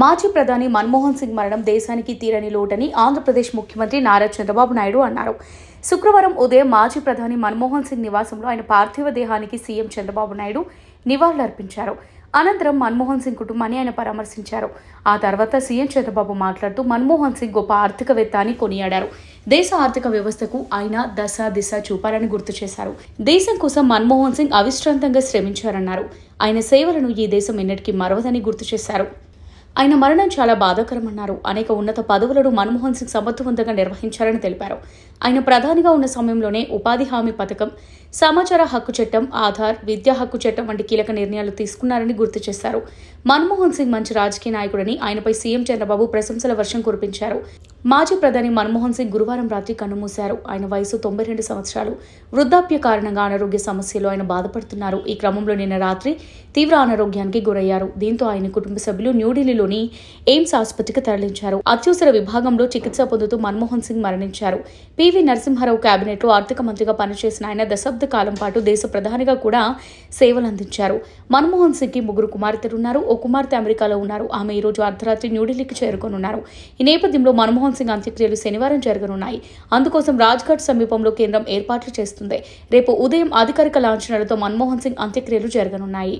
మాజీ ప్రధాని మన్మోహన్ సింగ్ మరణం దేశానికి తీరని లోటని ఆంధ్రప్రదేశ్ ముఖ్యమంత్రి నారా చంద్రబాబు నాయుడు అన్నారు. శుక్రవారం ఉదయం మాజీ ప్రధాని మన్మోహన్ సింగ్ నివాసంలో ఆయన పార్థివ దేహానికి సీఎం చంద్రబాబు నాయుడు నివాళులర్పించారు. అనంతరం మన్మోహన్ సింగ్ కుటుంబాన్ని ఆయన పరామర్శించారు. ఆ తర్వాత సీఎం చంద్రబాబు మాట్లాడుతూ మన్మోహన్ సింగ్ గొప్ప ఆర్థికవేత్త అని కొనియాడారు. దేశ ఆర్థిక వ్యవస్థకు ఆయన దశ దిశ చూపారని గుర్తు చేశారు. దేశం కోసం మన్మోహన్ సింగ్ అవిశ్రాంతంగా శ్రమించారన్నారు. ఆయన సేవలను ఈ దేశం ఎన్నటికీ మరవదని గుర్తు చేశారు. ఆయన మరణం చాలా బాధాకరమన్నారు. అనేక ఉన్నత పదవులను మన్మోహన్ సింగ్ సమర్థవంతంగా నిర్వహించారని తెలిపారు. ఆయన ప్రధానిగా ఉన్న సమయంలోనే ఉపాధి హామీ పథకం సమాచార హక్కు చట్టం ఆధార్ విద్యా హక్కు చట్టం వంటి కీలక నిర్ణయాలు తీసుకున్నారని గుర్తు చేశారు. మన్మోహన్ సింగ్ మంచి రాజకీయ నాయకుడని ఆయనపై సీఎం చంద్రబాబు ప్రశంసల వర్షం కురిపించారు. మాజీ ప్రధాని మన్మోహన్ సింగ్ గురువారం రాత్రి కన్నుమూశారు. ఆయన వయసు తొంభై రెండు సంవత్సరాలు. వృద్ధాప్య కారణంగా అనారోగ్య సమస్యలు ఆయన బాధపడుతున్నారు. ఈ క్రమంలో నిన్న రాత్రి తీవ్ర అనారోగ్యానికి గురయ్యారు. దీంతో ఆయన కుటుంబ సభ్యులు న్యూఢిల్లీలోని ఎయిమ్స్ ఆసుపత్రికి తరలించారు. అత్యవసర విభాగంలో చికిత్స పొందుతూ మన్మోహన్ సింగ్ మరణించారు. పివి నరసింహారావు కేబినెట్లో ఆర్థిక మంత్రిగా పనిచేసిన ఆయన దశాబ్ద కాలం పాటు దేశ ప్రధానిగా కూడా సేవలు అందించారు. మన్మోహన్ సింగ్కి ముగ్గురు కుమార్తెలున్నారు. ఓ కుమార్తె అమెరికాలో ఉన్నారు. ఆమె ఈ రోజు అర్ధరాత్రి న్యూఢిల్లీకి చేరుకోనున్నారు. ఈ నేపథ్యంలో మన్మోహన్ సింగ్ అంత్యక్రియలు శనివారం జరగనున్నాయి. అందుకోసం రాజ్ఘాట్ సమీపంలో కేంద్రం ఏర్పాట్లు చేస్తుంది. రేపు ఉదయం అధికారిక లాంఛనాలతో మన్మోహన్ సింగ్ అంత్యక్రియలు జరగనున్నాయి.